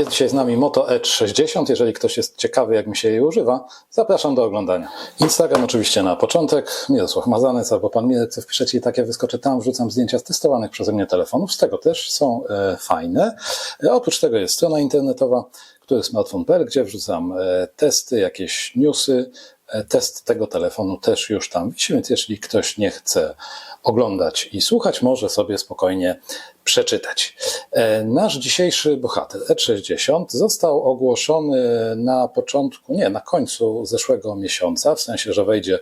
Jest dzisiaj z nami Moto Edge 60. Jeżeli ktoś jest ciekawy, jak mi się jej używa, zapraszam do oglądania. Instagram oczywiście na początek, Mirosław Mazanec albo Pan Mirek, co wpiszecie i tak ja wyskoczę tam, wrzucam zdjęcia testowanych przeze mnie telefonów, z tego też są e, fajne. E, oprócz tego jest strona internetowa, który smartfon.pl, gdzie wrzucam e, testy, jakieś newsy, E, Test tego telefonu też już tam wisi, więc jeśli ktoś nie chce oglądać i słuchać, może sobie spokojnie przeczytać. E, Nasz dzisiejszy bohater E60 został ogłoszony na początku, nie, na końcu zeszłego miesiąca, w sensie, że wejdzie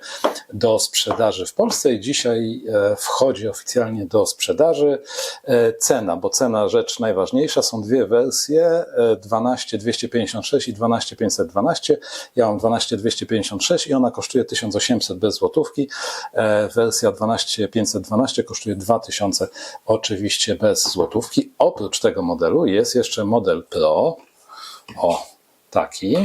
do sprzedaży w Polsce i dzisiaj e, wchodzi oficjalnie do sprzedaży. E, Cena, bo cena rzecz najważniejsza, są dwie wersje, e, 12256 i 12512. Ja mam 12256 i ona kosztuje 1800 bez złotówki. Wersja 12512 kosztuje 2000 oczywiście bez złotówki. Oprócz tego modelu jest jeszcze model Pro. O, taki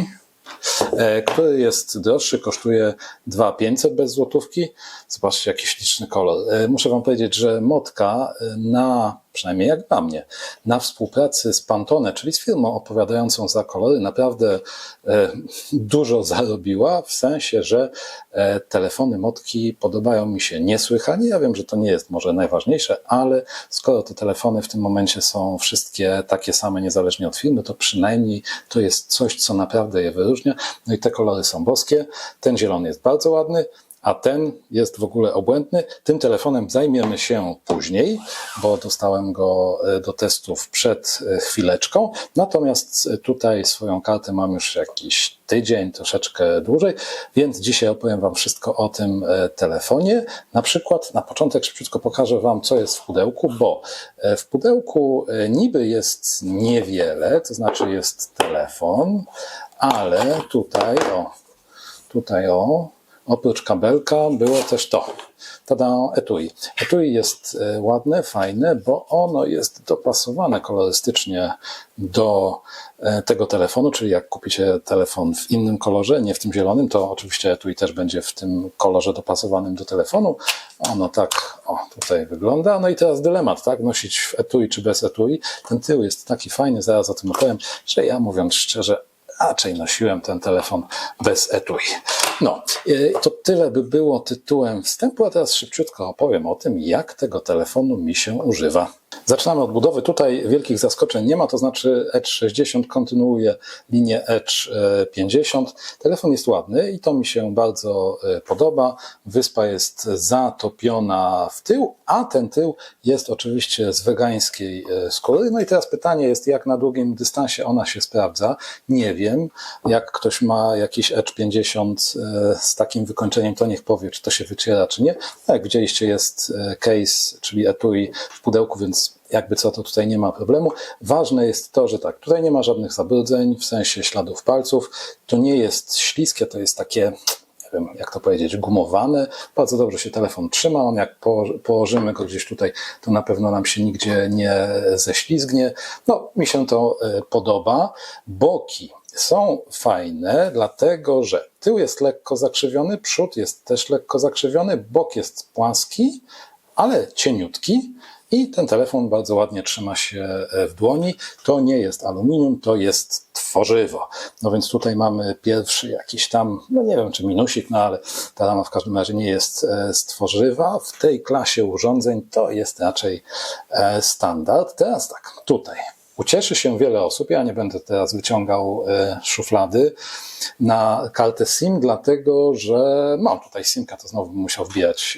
e, który jest droższy, kosztuje 2500 bez złotówki. Zobaczcie, jaki śliczny kolor. E, Muszę Wam powiedzieć, że Motka e, na, przynajmniej jak dla mnie, na współpracy z Pantone, czyli z firmą odpowiadającą za kolory, naprawdę e, dużo zarobiła, w sensie, że e, telefony Motki podobają mi się niesłychanie. Ja wiem, że to nie jest może najważniejsze, ale skoro te telefony w tym momencie są wszystkie takie same, niezależnie od firmy, to przynajmniej to jest coś, co naprawdę je wyróżnia. No i te kolory są boskie. Ten zielony jest bardzo ładny, a ten jest w ogóle obłędny. Tym telefonem zajmiemy się później, bo dostałem go e, do testów przed e, chwileczką. Natomiast e, tutaj swoją kartę mam już jakiś tydzień, troszeczkę dłużej, więc dzisiaj opowiem Wam wszystko o tym telefonie. Na przykład na początek szybciutko pokażę Wam, co jest w pudełku, bo w pudełku niby jest niewiele, to znaczy jest telefon, ale tutaj, o, tutaj o, oprócz kabelka było też to. Tada, etui. Etui jest e, ładne, fajne, bo ono jest dopasowane kolorystycznie do e, tego telefonu, czyli jak kupicie telefon w innym kolorze, nie w tym zielonym, to oczywiście etui też będzie w tym kolorze dopasowanym do telefonu. Ono tak, o, tutaj wygląda. No i teraz dylemat, tak? Nosić w etui czy bez etui. Ten tył jest taki fajny, zaraz o tym opowiem, że ja mówiąc szczerze, raczej nosiłem ten telefon bez etui. No, e, to tyle by było tytułem wstępu, a teraz szybciutko opowiem o tym, jak tego telefonu mi się używa. Zaczynamy od budowy. Tutaj wielkich zaskoczeń nie ma, to znaczy Edge 60 kontynuuje linię Edge 50. Telefon jest ładny i to mi się bardzo e, podoba. Wyspa jest zatopiona w tył, a ten tył jest oczywiście z wegańskiej e, skóry. No i teraz pytanie jest, jak na długim dystansie ona się sprawdza. Nie wiem. Jak ktoś ma jakiś Edge 50 e, z takim wykończeniem, to niech powie, czy to się wyciera, czy nie. Jak widzieliście, jest case, czyli etui w pudełku, więc jakby co, to tutaj nie ma problemu. Ważne jest to, że tak, tutaj nie ma żadnych zabrudzeń, w sensie śladów palców. To nie jest śliskie, to jest takie, nie wiem, jak to powiedzieć, gumowane. Bardzo dobrze się telefon trzyma. On jak poło- położymy go gdzieś tutaj, to na pewno nam się nigdzie nie ześlizgnie. No, mi się to e, podoba. Boki są fajne, dlatego że tył jest lekko zakrzywiony, przód jest też lekko zakrzywiony, bok jest płaski, ale cieniutki. I ten telefon bardzo ładnie trzyma się e, w dłoni. To nie jest aluminium, to jest tworzywo. No więc tutaj mamy pierwszy jakiś tam, no nie wiem czy minusik, no ale ta rama w każdym razie nie jest e, z tworzywa. W tej klasie urządzeń to jest raczej e, standard. Teraz tak, tutaj. Ucieszy się wiele osób. Ja nie będę teraz wyciągał szuflady na kartę SIM, dlatego że mam tutaj SIMka, to znowu bym musiał wbijać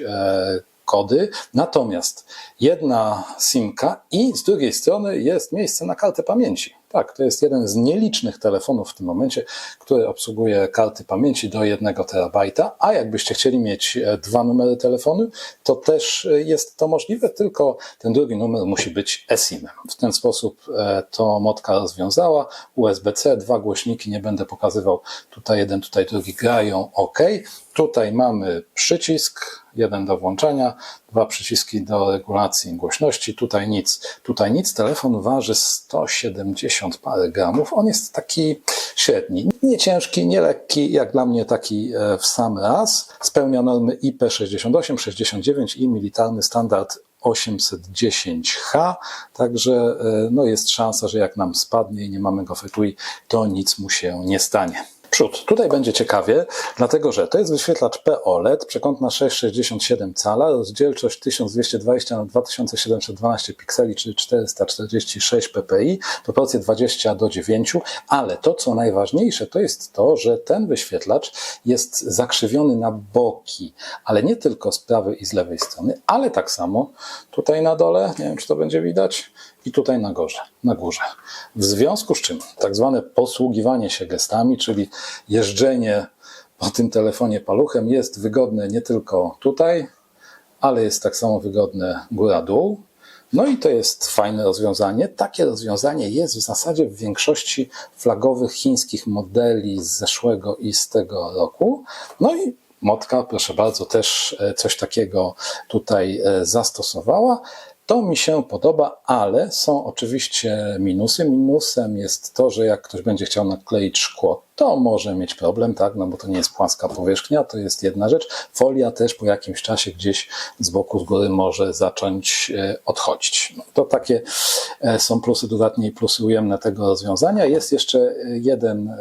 kody. Natomiast jedna SIMka i z drugiej strony jest miejsce na kartę pamięci. Tak, to jest jeden z nielicznych telefonów w tym momencie, który obsługuje karty pamięci do 1 terabajta, a jakbyście chcieli mieć e, dwa numery telefonu, to też e, jest to możliwe, tylko ten drugi numer musi być eSIM-em. W ten sposób e, to Motka rozwiązała. USB-C, dwa głośniki, nie będę pokazywał, tutaj jeden, tutaj drugi grają OK. Tutaj mamy przycisk, jeden do włączenia, dwa przyciski do regulacji głośności, tutaj nic, tutaj nic. Telefon waży 170 parę gramów. On jest taki średni, nie ciężki, nie lekki, jak dla mnie taki e, w sam raz. Spełnia normy IP68, 69 i militarny standard 810H, także e, no jest szansa, że jak nam spadnie i nie mamy go w etui, to nic mu się nie stanie. Przód. Tutaj będzie ciekawie, dlatego że to jest wyświetlacz POLED, przekątna 6,67 cala, rozdzielczość 1220 na 2712 pikseli, czyli 446 ppi, proporcje 20 do 9, ale to co najważniejsze to jest to, że ten wyświetlacz jest zakrzywiony na boki, ale nie tylko z prawej i z lewej strony, ale tak samo tutaj na dole, nie wiem czy to będzie widać, i tutaj na górze, na górze. W związku z czym tak zwane posługiwanie się gestami, czyli jeżdżenie po tym telefonie paluchem jest wygodne nie tylko tutaj, ale jest tak samo wygodne góra-dół. No i to jest fajne rozwiązanie. Takie rozwiązanie jest w zasadzie w większości flagowych chińskich modeli z zeszłego i z tego roku. No i Motka, proszę bardzo, też e, coś takiego tutaj e, zastosowała. To mi się podoba, ale są oczywiście minusy. Minusem jest to, że jak ktoś będzie chciał nakleić szkło, to może mieć problem, tak, no bo to nie jest płaska powierzchnia, to jest jedna rzecz. Folia też po jakimś czasie gdzieś z boku, z góry może zacząć e, odchodzić. No, to takie e, są plusy dodatnie i plusy ujemne tego rozwiązania. Jest jeszcze e, jeden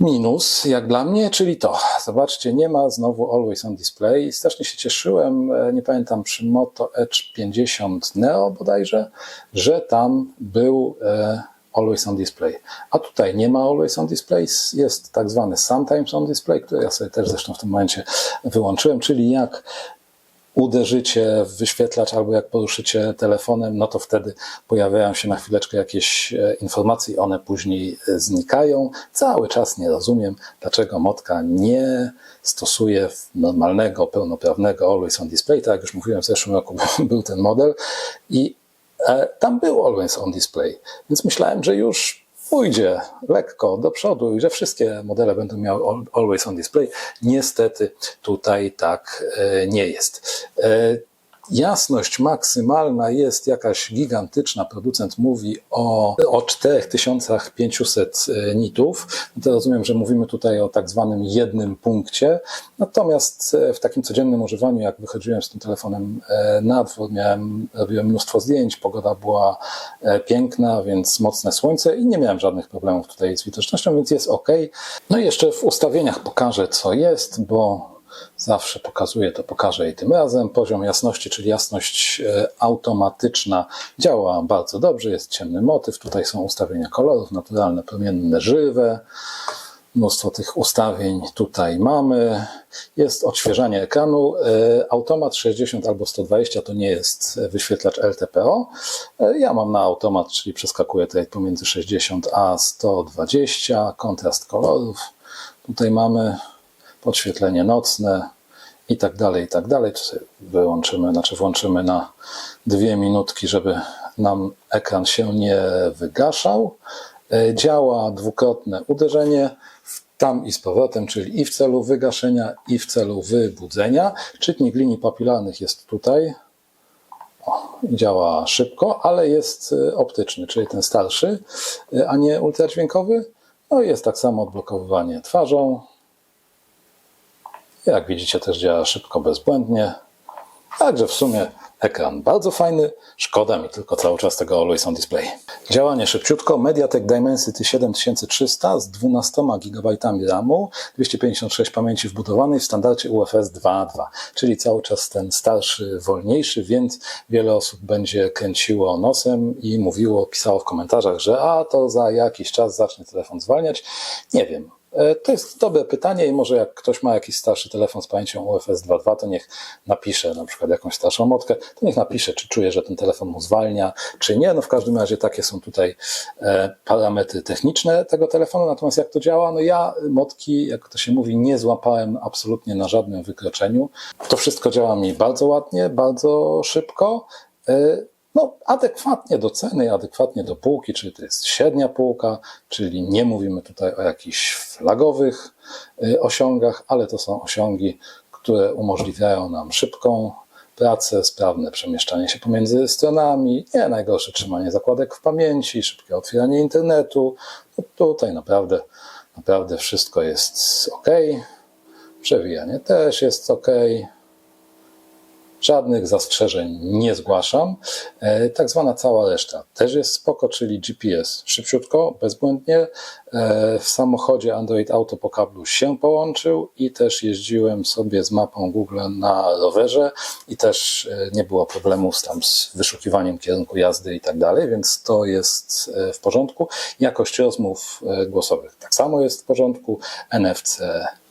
minus, jak dla mnie, czyli to. Zobaczcie, nie ma znowu Always on Display. Strasznie się cieszyłem, e, nie pamiętam, przy Moto Edge 50 Neo bodajże, że tam był e, Always on Display. A tutaj nie ma Always on Display, jest tak zwany Sometimes on Display, który ja sobie też zresztą w tym momencie wyłączyłem, czyli jak uderzycie w wyświetlacz albo jak poruszycie telefonem, no to wtedy pojawiają się na chwileczkę jakieś e, informacje i one później e, znikają. Cały czas nie rozumiem, dlaczego Motka nie stosuje normalnego, pełnoprawnego Always on Display. Tak jak już mówiłem, w zeszłym roku był ten model i e, tam był Always on Display, więc myślałem, że już pójdzie lekko do przodu i że wszystkie modele będą miały Always on Display. Niestety tutaj tak e, nie jest. Jasność maksymalna jest jakaś gigantyczna. Producent mówi o, o 4500 e, nitów. No to rozumiem, że mówimy tutaj o tak zwanym jednym punkcie. Natomiast e, w takim codziennym używaniu, jak wychodziłem z tym telefonem e, na dwór, miałem, robiłem mnóstwo zdjęć, pogoda była piękna, więc mocne słońce i nie miałem żadnych problemów tutaj z widocznością, więc jest ok. No i jeszcze w ustawieniach pokażę, co jest, bo Zawsze pokazuję to, pokażę i tym razem. Poziom jasności, czyli jasność e, automatyczna działa bardzo dobrze, jest ciemny motyw. Tutaj są ustawienia kolorów, naturalne, promienne, żywe. Mnóstwo tych ustawień tutaj mamy. Jest odświeżanie ekranu. E, automat 60 albo 120 to nie jest wyświetlacz LTPO. E, ja mam na automat, czyli przeskakuję tutaj pomiędzy 60 a 120. Kontrast kolorów. Tutaj mamy podświetlenie nocne i tak dalej, i tak dalej. Wyłączymy, znaczy włączymy na dwie minutki, żeby nam ekran się nie wygaszał. E, działa dwukrotne uderzenie tam i z powrotem, czyli i w celu wygaszenia, i w celu wybudzenia. Czytnik linii papilarnych jest tutaj. O, działa szybko, ale jest e, optyczny, czyli ten starszy, e, a nie ultradźwiękowy. No i jest tak samo odblokowywanie twarzą, jak widzicie też działa szybko, bezbłędnie. Także w sumie ekran bardzo fajny. Szkoda mi tylko cały czas tego Always on Display. Działanie szybciutko. MediaTek Dimensity 7300 z 12 GB RAMu, 256 pamięci wbudowanej w standardzie UFS 2.2, czyli cały czas ten starszy, wolniejszy, więc wiele osób będzie kręciło nosem i mówiło, pisało w komentarzach, że a to za jakiś czas zacznie telefon zwalniać. Nie wiem. E, to jest dobre pytanie i może jak ktoś ma jakiś starszy telefon z pamięcią UFS 2.2, to niech napisze na przykład jakąś starszą motkę, to niech napisze, czy czuje, że ten telefon mu zwalnia, czy nie. No w każdym razie takie są tutaj e, parametry techniczne tego telefonu, natomiast jak to działa, no ja motki, jak to się mówi, nie złapałem absolutnie na żadnym wykroczeniu. To wszystko działa mi bardzo ładnie, bardzo szybko. No, adekwatnie do ceny, adekwatnie do półki, czyli to jest średnia półka, czyli nie mówimy tutaj o jakichś flagowych y, osiągach, ale to są osiągi, które umożliwiają nam szybką pracę, sprawne przemieszczanie się pomiędzy stronami, nie najgorsze trzymanie zakładek w pamięci, szybkie otwieranie internetu. No tutaj naprawdę, naprawdę wszystko jest ok. Przewijanie też jest ok. Żadnych zastrzeżeń nie zgłaszam. E, Tak zwana cała reszta też jest spoko, czyli GPS szybciutko, bezbłędnie. E, W samochodzie Android Auto po kablu się połączył i też jeździłem sobie z mapą Google na rowerze i też e, nie było problemów tam z wyszukiwaniem kierunku jazdy i tak dalej, więc to jest w porządku. Jakość rozmów głosowych tak samo jest w porządku. NFC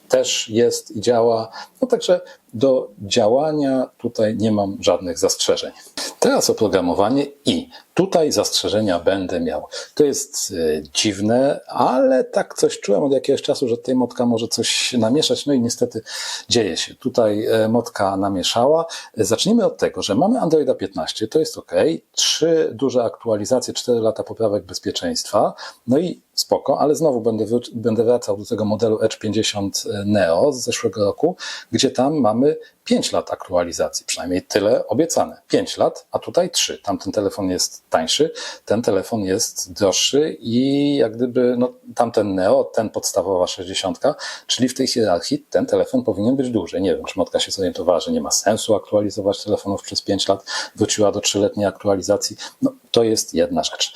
też jest i działa. No także do działania tutaj nie mam żadnych zastrzeżeń. Teraz oprogramowanie i tutaj zastrzeżenia będę miał. To jest e, dziwne, ale tak coś czułem od jakiegoś czasu, że tutaj motka może coś namieszać, no i niestety dzieje się. Tutaj e, motka namieszała. E, Zacznijmy od tego, że mamy Androida 15, to jest ok, trzy duże aktualizacje, 4 lata poprawek bezpieczeństwa, no i spoko, ale znowu będę, będę wracał do tego modelu Edge 50 Neo z zeszłego roku, gdzie tam mamy forme 5 lat aktualizacji, przynajmniej tyle obiecane. 5 lat, a tutaj 3. Tamten telefon jest tańszy, ten telefon jest droższy i jak gdyby no, tamten Neo, ten podstawowa 60, czyli w tej hierarchii ten telefon powinien być dłużej. Nie wiem, czy Motka się zorientowała, że nie ma sensu aktualizować telefonów przez 5 lat, wróciła do trzyletniej aktualizacji. No, to jest jedna rzecz.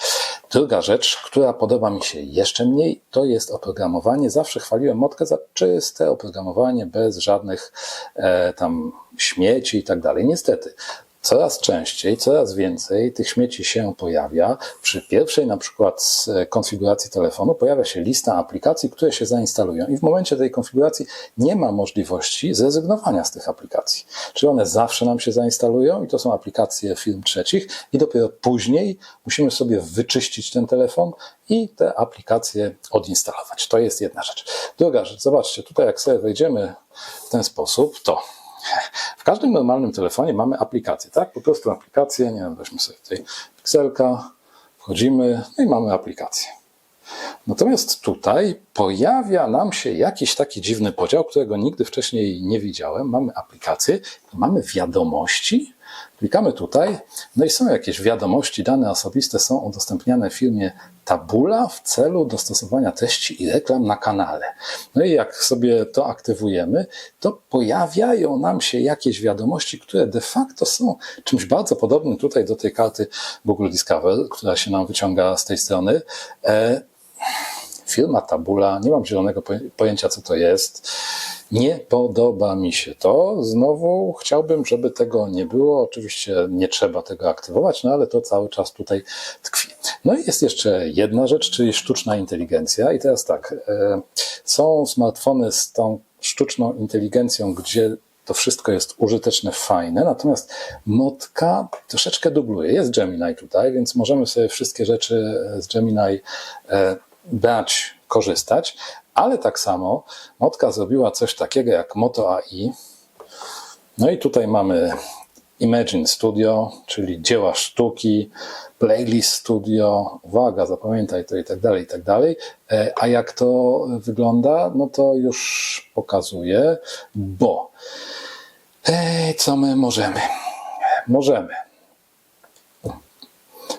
Druga rzecz, która podoba mi się jeszcze mniej, to jest oprogramowanie. Zawsze chwaliłem Motkę za czyste oprogramowanie, bez żadnych e, tam śmieci i tak dalej. Niestety, coraz częściej, coraz więcej tych śmieci się pojawia. Przy pierwszej na przykład e, konfiguracji telefonu pojawia się lista aplikacji, które się zainstalują i w momencie tej konfiguracji nie ma możliwości zrezygnowania z tych aplikacji. Czyli one zawsze nam się zainstalują i to są aplikacje firm trzecich i dopiero później musimy sobie wyczyścić ten telefon i te aplikacje odinstalować. To jest jedna rzecz. Druga rzecz, zobaczcie, tutaj jak sobie wejdziemy w ten sposób, to w każdym normalnym telefonie mamy aplikację, tak? Po prostu aplikację, nie wiem, weźmy sobie tutaj Pixelka, wchodzimy, no i mamy aplikację. Natomiast tutaj pojawia nam się jakiś taki dziwny podział, którego nigdy wcześniej nie widziałem. Mamy aplikację, mamy wiadomości, klikamy tutaj, no i są jakieś wiadomości, dane osobiste są udostępniane firmie Tabula w celu dostosowania treści i reklam na kanale. No i jak sobie to aktywujemy, to pojawiają nam się jakieś wiadomości, które de facto są czymś bardzo podobnym tutaj do tej karty Google Discover, która się nam wyciąga z tej strony. E, firma Tabula, nie mam zielonego pojęcia, co to jest. Nie podoba mi się to. Znowu chciałbym, żeby tego nie było. Oczywiście nie trzeba tego aktywować, no ale to cały czas tutaj tkwi. No i jest jeszcze jedna rzecz, czyli sztuczna inteligencja. I teraz tak, e, są smartfony z tą sztuczną inteligencją, gdzie to wszystko jest użyteczne, fajne, natomiast Motka troszeczkę dubluje. Jest Gemini tutaj, więc możemy sobie wszystkie rzeczy z Gemini brać, korzystać, ale tak samo Motka zrobiła coś takiego jak Moto AI. No i tutaj mamy Imagine Studio, czyli dzieła sztuki, Playlist Studio, uwaga, zapamiętaj to i tak dalej, i tak dalej. E, A jak to wygląda, no to już pokazuję, bo e, co my możemy? Możemy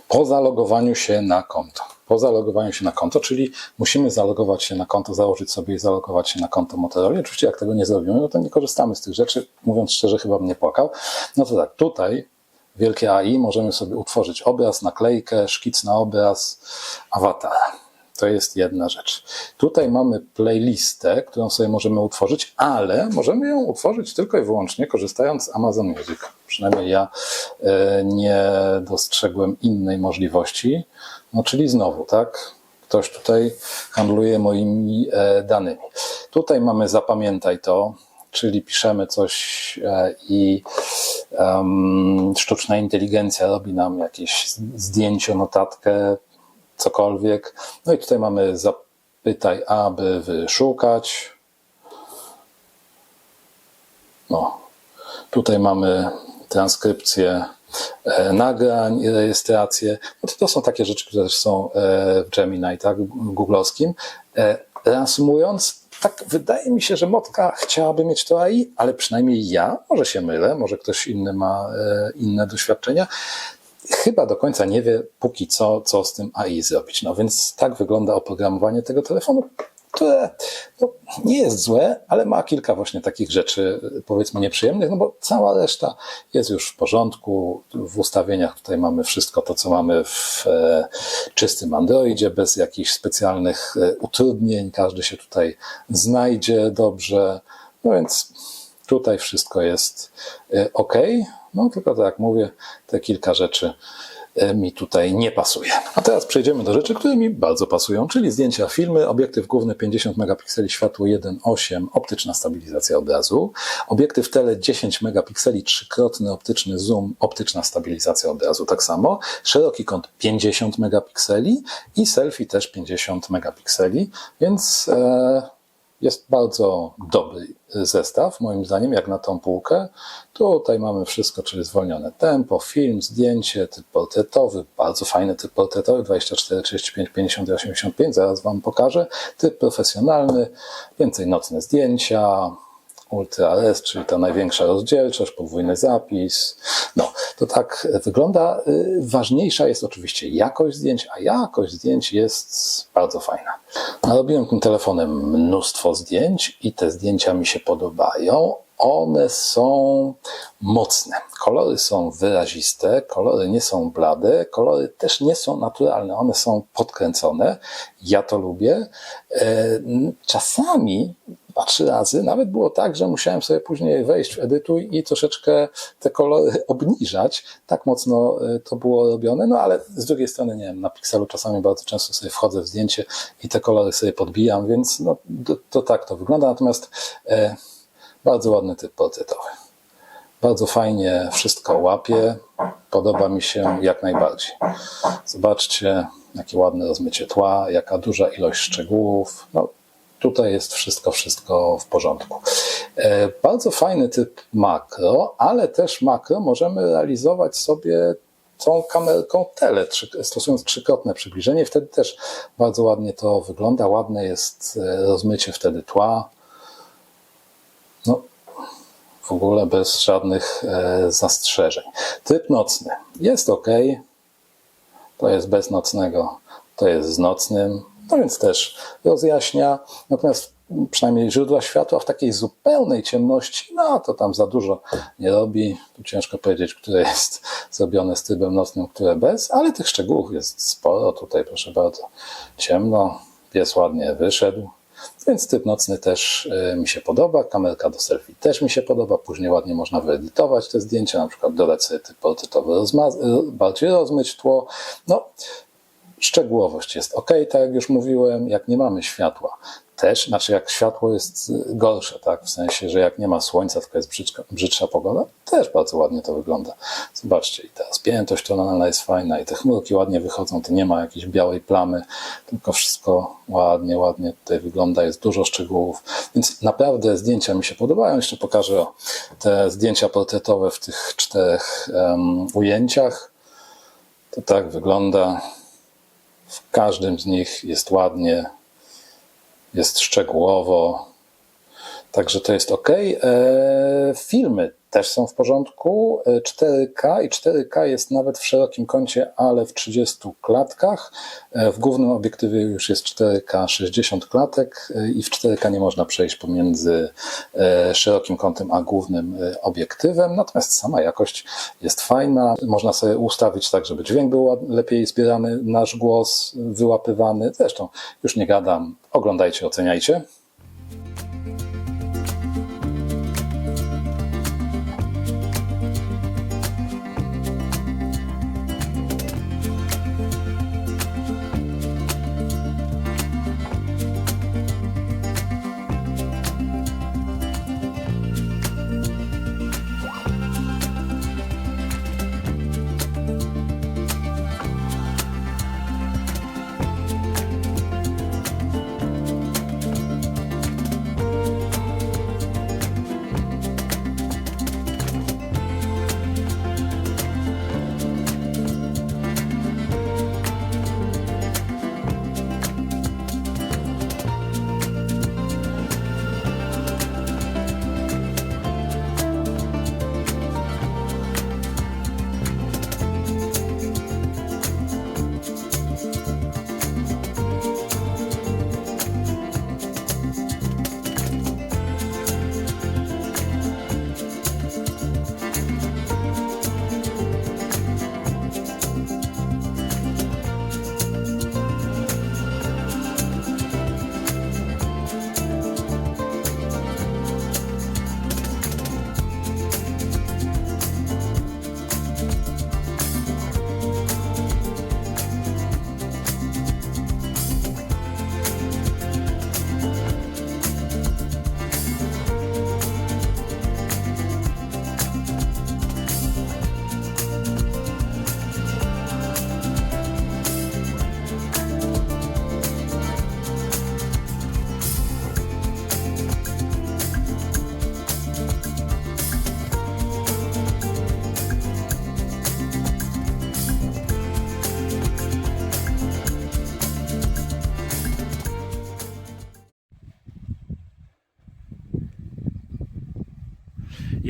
po zalogowaniu się na konto. Po zalogowaniu się na konto, czyli musimy zalogować się na konto, założyć sobie i zalogować się na konto Motorola. Oczywiście jak tego nie zrobimy, no to nie korzystamy z tych rzeczy. Mówiąc szczerze, chyba bym nie płakał. No to tak, tutaj wielkie AI możemy sobie utworzyć obraz, naklejkę, szkic na obraz, awatara. To jest jedna rzecz. Tutaj mamy playlistę, którą sobie możemy utworzyć, ale możemy ją utworzyć tylko i wyłącznie korzystając z Amazon Music. Przynajmniej ja e, nie dostrzegłem innej możliwości. No czyli znowu, tak? Ktoś tutaj handluje moimi e, danymi. Tutaj mamy zapamiętaj to, czyli piszemy coś e, i em, sztuczna inteligencja robi nam jakieś zdjęcie, notatkę, cokolwiek. No i tutaj mamy zapytaj, aby wyszukać. No, tutaj mamy transkrypcję e, nagrań rejestrację. No to, to są takie rzeczy, które też są e, w Gemini, tak, googlowskim. E, reasumując, tak wydaje mi się, że Motka chciałaby mieć to AI, ale przynajmniej ja, może się mylę, może ktoś inny ma inne doświadczenia, chyba do końca nie wie póki co, co z tym AI zrobić. No więc tak wygląda oprogramowanie tego telefonu. Które no, nie jest złe, ale ma kilka właśnie takich rzeczy, powiedzmy, nieprzyjemnych, no bo cała reszta jest już w porządku. W ustawieniach tutaj mamy wszystko to, co mamy w e, czystym Androidzie, bez jakichś specjalnych e, utrudnień. Każdy się tutaj znajdzie dobrze. No więc tutaj wszystko jest ok. No tylko tak jak mówię, te kilka rzeczy e, mi tutaj nie pasuje. A teraz przejdziemy do rzeczy, które mi bardzo pasują, czyli zdjęcia, filmy, obiektyw główny 50 megapikseli, światło 1.8, optyczna stabilizacja obrazu, obiektyw tele 10 megapikseli, trzykrotny optyczny zoom, optyczna stabilizacja obrazu tak samo, szeroki kąt 50 megapikseli i selfie też 50 megapikseli, więc e, jest bardzo dobry zestaw, moim zdaniem, jak na tą półkę. Tutaj mamy wszystko, czyli zwolnione tempo, film, zdjęcie, typ portretowy, bardzo fajny typ portretowy, 24, 35, 50 i 85, zaraz Wam pokażę. Typ profesjonalny, więcej nocne zdjęcia, Ultra RS, czyli ta największa rozdzielczość, podwójny zapis. No, to tak wygląda. Ważniejsza jest oczywiście jakość zdjęć, a jakość zdjęć jest bardzo fajna. Narobiłem tym telefonem mnóstwo zdjęć i te zdjęcia mi się podobają. One są mocne. Kolory są wyraziste, kolory nie są blade, kolory też nie są naturalne, one są podkręcone. Ja to lubię. Czasami dwa, trzy razy. Nawet było tak, że musiałem sobie później wejść w edytuj i troszeczkę te kolory obniżać. Tak mocno to było robione, no ale z drugiej strony, nie wiem, na Pixelu czasami bardzo często sobie wchodzę w zdjęcie i te kolory sobie podbijam, więc no, to, to tak to wygląda. Natomiast e, bardzo ładny typ portretowy. Bardzo fajnie wszystko łapie. Podoba mi się jak najbardziej. Zobaczcie, jakie ładne rozmycie tła, jaka duża ilość szczegółów. No, tutaj jest wszystko, wszystko w porządku. E, bardzo fajny typ makro, ale też makro możemy realizować sobie tą kamerką tele, stosując trzykrotne przybliżenie. Wtedy też bardzo ładnie to wygląda. Ładne jest rozmycie wtedy tła. No, w ogóle bez żadnych zastrzeżeń. Typ nocny jest ok. To jest bez nocnego, to jest z nocnym. No więc też rozjaśnia. Natomiast przynajmniej źródła światła w takiej zupełnej ciemności, no to tam za dużo nie robi. Tu ciężko powiedzieć, które jest zrobione z trybem nocnym, które bez, ale tych szczegółów jest sporo. Tutaj proszę bardzo, ciemno, pies ładnie wyszedł. Więc typ nocny też mi się podoba, kamerka do selfie też mi się podoba, później ładnie można wyedytować te zdjęcia, na przykład dodać sobie typ portretowy, bardziej rozmyć tło. No, szczegółowość jest ok, tak jak już mówiłem, jak nie mamy światła. Też, znaczy jak światło jest gorsze, tak, w sensie, że jak nie ma słońca, tylko jest brzydka, brzydsza pogoda, też bardzo ładnie to wygląda. Zobaczcie, i ta spiętość tonalna jest fajna, i te chmurki ładnie wychodzą, to nie ma jakiejś białej plamy, tylko wszystko ładnie, ładnie tutaj wygląda, jest dużo szczegółów, więc naprawdę zdjęcia mi się podobają. Jeszcze pokażę o, te zdjęcia portretowe w tych czterech um, ujęciach. To tak wygląda. W każdym z nich jest ładnie, jest szczegółowo, także to jest ok. Filmy też są w porządku. 4K i 4K jest nawet w szerokim kącie, ale w 30 klatkach. W głównym obiektywie już jest 4K 60 klatek i w 4K nie można przejść pomiędzy szerokim kątem a głównym obiektywem. Natomiast sama jakość jest fajna. Można sobie ustawić tak, żeby dźwięk był lepiej zbierany, nasz głos wyłapywany. Zresztą już nie gadam. Oglądajcie, oceniajcie.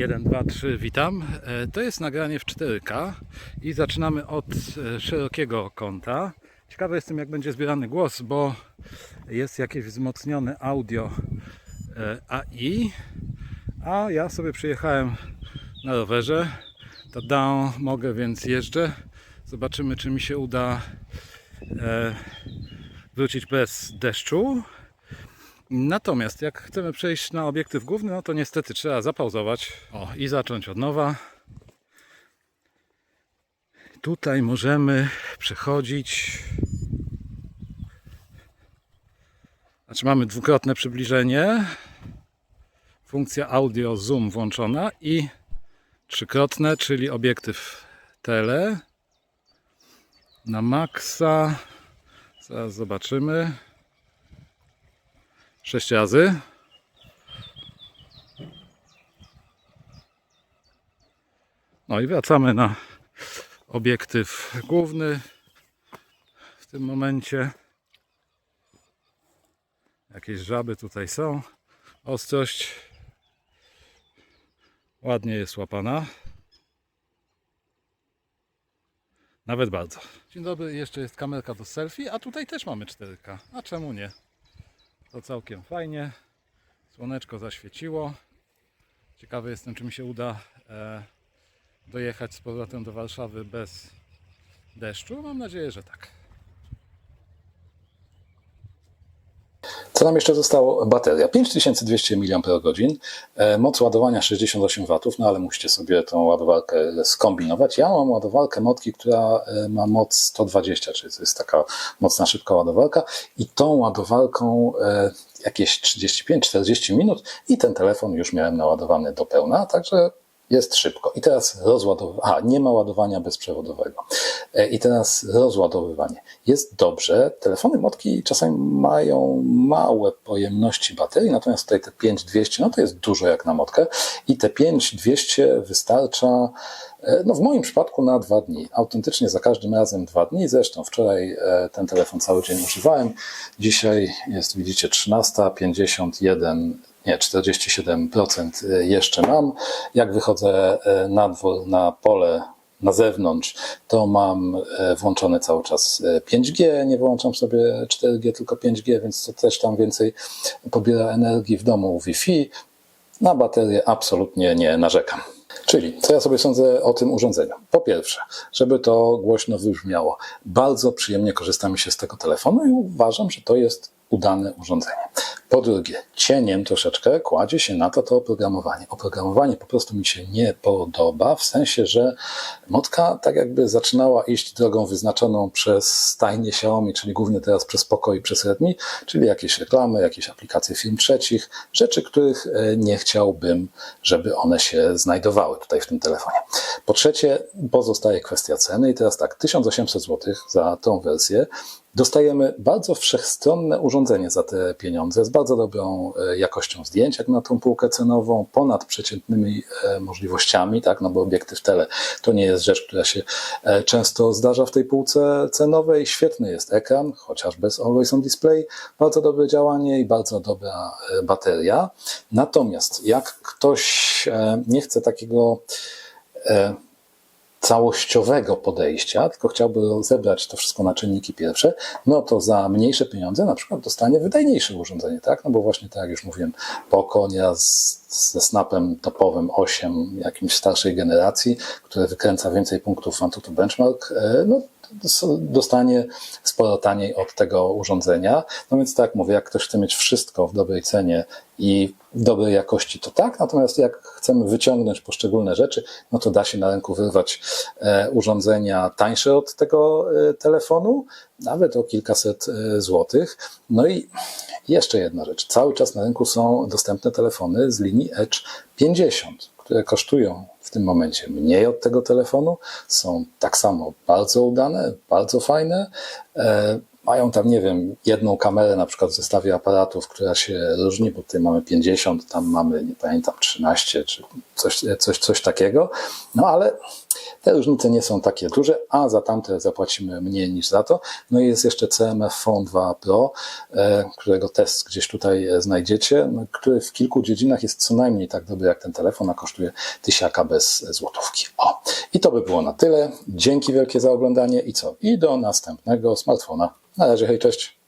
1, 2, 3, witam. E, To jest nagranie w 4K i zaczynamy od e, szerokiego kąta. Ciekawy jestem, jak będzie zbierany głos, bo jest jakieś wzmocnione audio e, AI, a ja sobie przyjechałem na rowerze. Tada, mogę, więc jeżdżę. Zobaczymy, czy mi się uda wrócić bez deszczu. Natomiast jak chcemy przejść na obiektyw główny, no to niestety trzeba zapauzować o, i zacząć od nowa. Tutaj możemy przechodzić. Znaczy mamy dwukrotne przybliżenie. Funkcja audio zoom włączona i trzykrotne, czyli obiektyw tele. Na maksa. Zaraz zobaczymy. Sześć razy. No i wracamy na obiektyw główny. W tym momencie jakieś żaby tutaj są. Ostrość ładnie jest łapana. Nawet bardzo. Dzień dobry, jeszcze jest kamerka do selfie, a tutaj też mamy 4K. A czemu nie? To całkiem fajnie. Słoneczko zaświeciło. Ciekawy jestem, czy mi się uda e, dojechać z powrotem do Warszawy bez deszczu. Mam nadzieję, że tak. Co nam jeszcze zostało? Bateria 5200 mAh, e, moc ładowania 68 W, no ale musicie sobie tą ładowarkę skombinować. Ja mam ładowarkę Motki, która e, ma moc 120, czyli to jest taka mocna, szybka ładowarka i tą ładowarką e, jakieś 35-40 minut i ten telefon już miałem naładowany do pełna, także jest szybko. I teraz rozładowywanie. A, nie ma ładowania bezprzewodowego. E, I teraz rozładowywanie. Jest dobrze. Telefony Motki czasami mają małe pojemności baterii, natomiast tutaj te 5200, no to jest dużo jak na Motkę. I te 5200 wystarcza, e, no w moim przypadku na dwa dni. Autentycznie za każdym razem dwa dni. Zresztą wczoraj e, ten telefon cały dzień używałem. Dzisiaj jest, widzicie, 13.51 nie, 47% jeszcze mam. Jak wychodzę na dwór, na pole, na zewnątrz, to mam e, włączone cały czas e, 5G, nie wyłączam sobie 4G, tylko 5G, więc to też tam więcej pobiera energii w domu Wi-Fi. Na baterię absolutnie nie narzekam. Czyli, co ja sobie sądzę o tym urządzeniu? Po pierwsze, żeby to głośno wybrzmiało, bardzo przyjemnie korzystamy się z tego telefonu i uważam, że to jest udane urządzenie. Po drugie, cieniem troszeczkę kładzie się na to to oprogramowanie. Oprogramowanie po prostu mi się nie podoba, w sensie, że Motka tak jakby zaczynała iść drogą wyznaczoną przez stajnie Xiaomi, czyli głównie teraz przez Poco i przez Redmi, czyli jakieś reklamy, jakieś aplikacje firm trzecich, rzeczy, których e, nie chciałbym, żeby one się znajdowały tutaj w tym telefonie. Po trzecie, pozostaje kwestia ceny i teraz tak, 1800 zł za tą wersję. Dostajemy bardzo wszechstronne urządzenie za te pieniądze, z bardzo dobrą e, jakością zdjęć, jak na tą półkę cenową, ponad przeciętnymi e, możliwościami, tak, no bo obiektyw tele to nie jest rzecz, która się e, często zdarza w tej półce cenowej. Świetny jest ekran, chociaż bez Always On Display, bardzo dobre działanie i bardzo dobra bateria. Natomiast jak ktoś nie chce takiego całościowego podejścia, tylko chciałby zebrać to wszystko na czynniki pierwsze, no to za mniejsze pieniądze na przykład dostanie wydajniejsze urządzenie, tak? No bo właśnie tak jak już mówiłem, Poco z, ze snapem topowym 8 jakimś starszej generacji, które wykręca więcej punktów w Antutu Benchmark, no dostanie sporo taniej od tego urządzenia. No więc tak mówię, jak ktoś chce mieć wszystko w dobrej cenie i dobrej jakości, to tak. Natomiast jak chcemy wyciągnąć poszczególne rzeczy, no to da się na rynku wyrwać urządzenia tańsze od tego telefonu, nawet o kilkaset złotych. No i jeszcze jedna rzecz. Cały czas na rynku są dostępne telefony z linii Edge 50, które kosztują w tym momencie mniej od tego telefonu, są tak samo bardzo udane, bardzo fajne. mają tam, nie wiem, jedną kamerę na przykład w zestawie aparatów, która się różni, bo tutaj mamy 50, tam mamy, nie pamiętam, 13 czy coś, coś, coś takiego. No ale te różnice nie są takie duże, a za tamte zapłacimy mniej niż za to. No i jest jeszcze CMF Phone 2 Pro, e, którego test gdzieś tutaj e, znajdziecie, no, który w kilku dziedzinach jest co najmniej tak dobry jak ten telefon, a kosztuje tysiaka bez złotówki. O, i to by było na tyle. Dzięki wielkie za oglądanie i co? I do następnego smartfona. Na razie, hej, cześć.